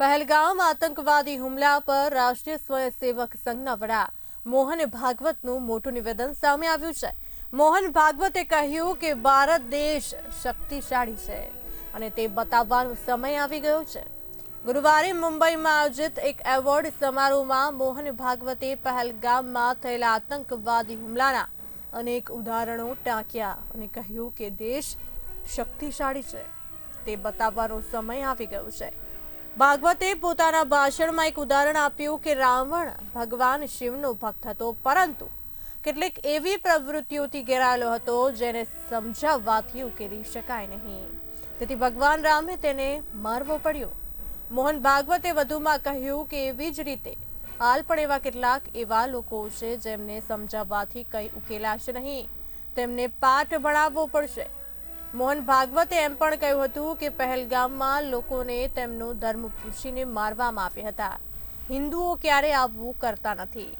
પહેલગામ આતંકવાદી હુમલા પર રાષ્ટ્રીય સ્વયંસેવક સંઘના વડા મોહન ભાગવતનું મોટું નિવેદન સામે આવ્યું છે. મોહન ભાગવતે કહ્યું કે ભારત દેશ શક્તિશાળી છે અને તે બતાવવાનો સમય આવી ગયો છે. ગુરુવારે મુંબઈમાં આયોજિત એક એવોર્ડ સમારોહમાં મોહન ભાગવતે પહેલગામમાં થયેલા આતંકવાદી હુમલાના અનેક ઉદાહરણો ટાંક્યા અને કહ્યું કે દેશ શક્તિશાળી છે. તે બતાવવાનો સમય આવી ગયો છે. ભાગવતે પોતાના ભાષણમાં એક ઉદાહરણ આપ્યું કે રાવણ ભગવાન શિવનો ભક્ત હતો, પરંતુ કેટલીક એવી પ્રવૃત્તિઓથી ઘેરાયેલો હતો જેને સમજાવવાથી ઉકેલી શકાય નહીં. તેથી ભગવાન રામે તેને મારવો પડ્યો. મોહન ભાગવતે વધુમાં કહ્યું કે એવી જ રીતે હાલ પણ એવા કેટલાક એવા લોકો છે જેમને સમજાવવાથી કંઈ ઉકેલાશે નહીં. તેમને પાઠ ભણાવવો પડશે. મોહન ભાગવતે એમ પણ કહ્યું હતું કે પહેલગામમાં લોકોને તેમનો ધર્મ પૂછીને મારવામાં આવ્યા હતા. હિન્દુઓ ક્યારે આવવું કરતા નથી.